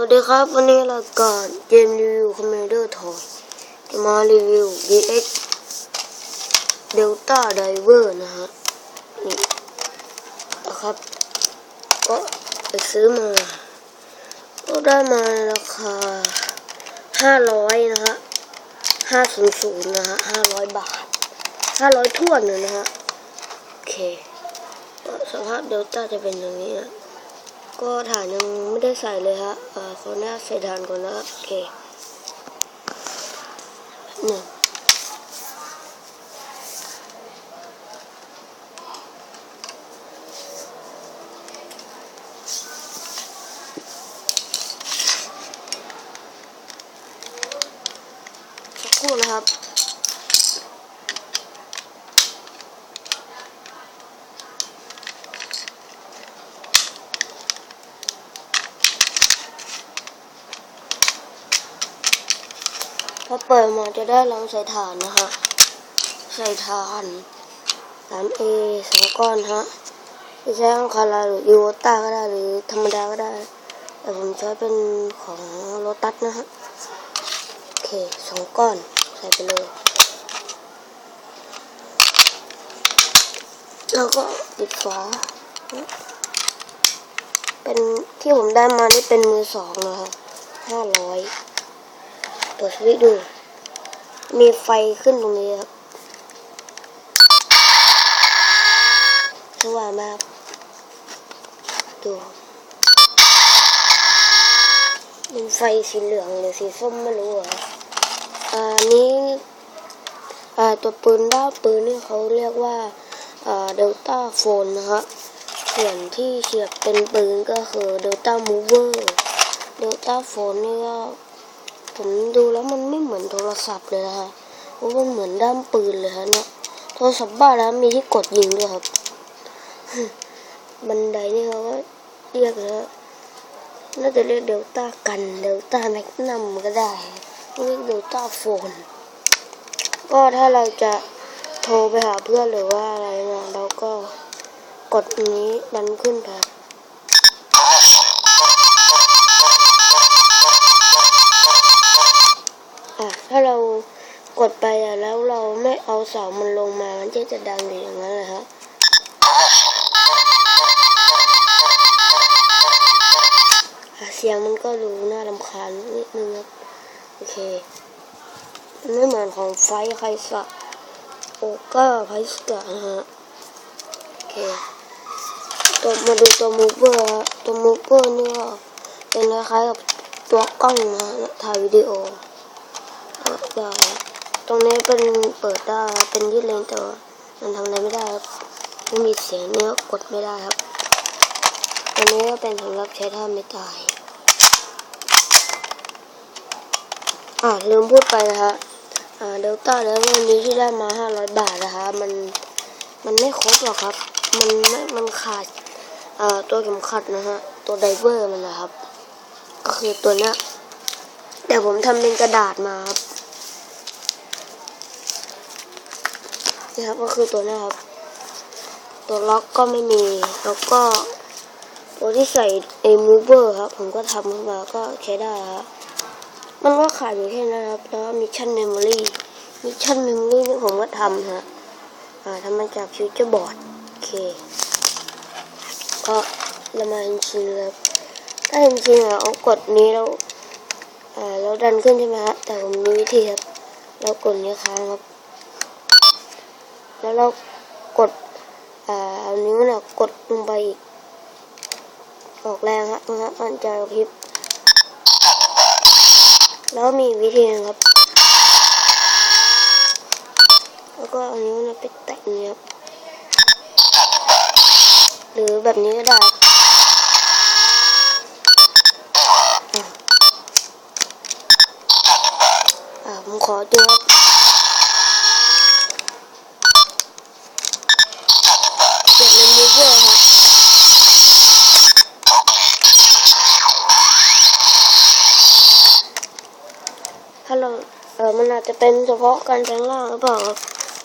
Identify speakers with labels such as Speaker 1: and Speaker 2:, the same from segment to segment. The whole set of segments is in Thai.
Speaker 1: สวัสดีครับ วันนี้รายการเกมรีวิวคอมเมดี้ทอยจะมารีวิว DX Delta Diver นะฮะ นี่นะครับ ก็ไปซื้อมา ก็ได้มาในราคา 500 นะฮะ 500 นะฮะ 500 บาท 500ถ้วนเลยนะฮะ โอเค สภาพเดลต้าจะเป็นอย่างนี้นะ ก็ฐานยังไม่ได้ใส่เลยฮะเอ่อขออนุญาใส่ฐานก่อนนะโอเคหนึ่งสักครู่นะครับ พอเปิดมาจะได้ลองใส่ฐานนะฮะใส่ฐานฐานเอสองก้อนฮะจะใช้ของคาราหรือยูโวต้าก็ได้หรือธรรมดาก็ได้ แต่ผมใช้เป็นของโลตัสนะฮะโอเคสองก้อนใส่ไปเลย แล้วก็ปิดฝาเป็นที่ผมได้มานี่เป็นมือสองนะฮะห้าร้อย เปิดสวิตช์ดู มีไฟขึ้นตรงนี้ครับสว่างมากดูเป็นไฟสีเหลืองหรือสีส้มไม่รู้อะอ่านี้ตัวปืนด้าปืนนี่เขาเรียกว่าอ่าเดลต้าโฟนนะฮะส่วนที่เสียบเป็นปืนก็คือเดลต้ามูเวอร์เดลต้าโฟนนี่ก็ ผมดูแล้วมันไม่เหมือนโทรศัพท์เลยนะฮะเพราะมันเหมือนด้ามปืนเลยฮะเนี่ยโทรศัพท์บ้านแล้วมีที่กดยิงด้วยครับ บันไดนี่เขาก็เรียกแล้วน่าจะเรียกเดลต้ากันเดลต้าแมกนัมก็ได้เรียกเดลต้าโฟน ก็ถ้าเราจะโทรไปหาเพื่อนหรือว่าอะไรเนี่ยเราก็กดนี้ดันขึ้นไป เอาเสามันลงมา มันจะจะดังอยู่อย่างนั้นเลยฮะอะเสียงมันก็ดูน่ารำคาญนิดนึงครับ โอเค มันไม่เหมือนของไฟไคสะโอก้าไพสกะนะฮะ โอเค ตัวมาดูตัวมูเวอร์ตัวมูเวอร์นี่ก็เป็นคล้ายๆกับตัวกล้องนะถ่ายวิดีโอก็ ตรงนี้เป็นเปิดได้เป็นยืดเลนแต่ว่ามันทำอะไรไม่ได้ครับไม่มีเสียงเนี้ยกดไม่ได้ครับอันนี้ก็เป็นสำหรับใช้ท่าไม่ตาย อ่าลืมพูดไปนะฮะอ่าเดลต้าแล้ววันนี้ที่ได้มาห้าร้อยบาทนะคะมันมันไม่ครบหรอกครับ มันไม่มันขาดอ่าตัวเข็มขัดนะฮะตัวไดเวอร์มันนะครับ ก็คือตัวเนี้ยแต่ผมทำเป็นกระดาษมาครับ นี่ครับก็คือตัวนี้ครับ ตัวล็อกก็ไม่มี แล้วก็ตัวที่ใส่เอมูเบอร์ครับ ผมก็ทำขึ้นมาก็ใช้ได้ครับมันก็ขายอยู่แค่นั้นครับ แล้วมิชชั่นเมมโมรี่มิชชั่นเมมโมรี่นี่ผมก็ทำฮะอ่าทำมาจากฟิวเจอร์บอร์ดโอเค ก็เรามาจริงๆเลยถ้าจริงๆอะเอากดนี้แล้วอ่าแล้วดันขึ้นใช่ไหมฮะแต่ผมมีวิธีครับ แล้วกดนี้ค้างครับ แล้วเรากดอ่าเอานิ้วเนี่ยกดลงไปอีก ออกแรงฮะนะฮะมันจะพิบแล้วมีวิธีนะครับ แล้วก็เอานิ้วเนี่ยไปแตะอย่างเงี้ยครับ หรือแบบนี้ก็ได้ผมขอดูครับ เป็นเฉพาะการแปลงล่างหรือเปล่า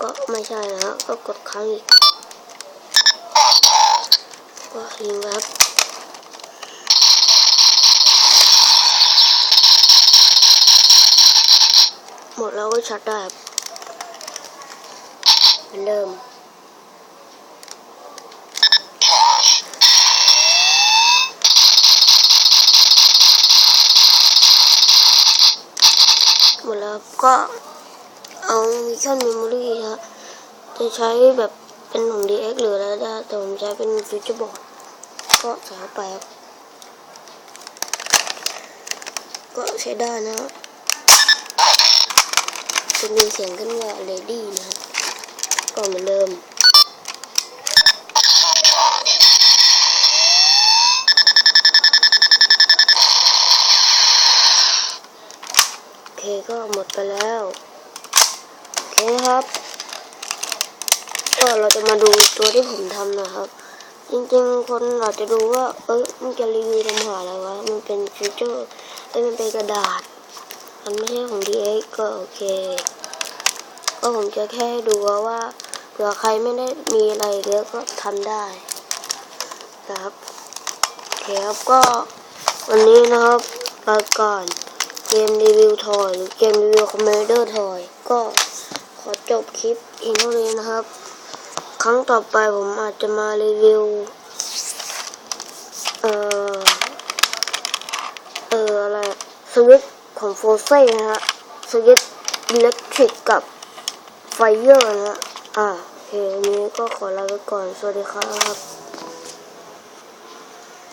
Speaker 1: ก็ไม่ใช่นะ ก็กดครั้งอีกก็ลิงครับหมดแล้วก็ชัดได้เหมือนเดิม หมดแล้วก็เอามิชชั่นเมมโมรี่ฮะจะใช้แบบเป็นของ DX หรืออะไรได้แต่ผมใช้เป็นฟิวเจอร์บอร์ดก็ใส่เข้าไปครับก็ใช้ได้นะจะมีเสียงขึ้นว่า Lady นะก็เหมือนเดิม โอเคก็หม ดไปแล้ว โอเคครับ ก็เราจะมาดูตัวที่ผมทำนะครับ จริงๆ คนอาจจะดูว่า เอ้ยมันจะรีวิวทำหาอะไรวะ มันเป็นฟีเจอร์เอ้ยมันเป็นกระดาษ มันไม่ใช่ของ DX ก็โอเค ก็ผมจะแค่ดูว่าเผื่อใครไม่ได้มีอะไรเยอะก็ทำได้นะครับโอเคครับก็วันนี้นะครับรายการ เกมรีวิวทอยหรือเกมรีวิวคอมเมเดอร์ทอย ก็ขอจบคลิปเพียงเท่านี้นะครับ ครั้งต่อไปผมอาจจะมารีวิว เอ่อ เอ่ออะไรสวิตของโฟเซ่นะฮะสวิตอิเล็กทริกกับไฟเยอร์นะฮะอ่าโอเควันนี้ก็ขอลาไปก่อน สวัสดีครับ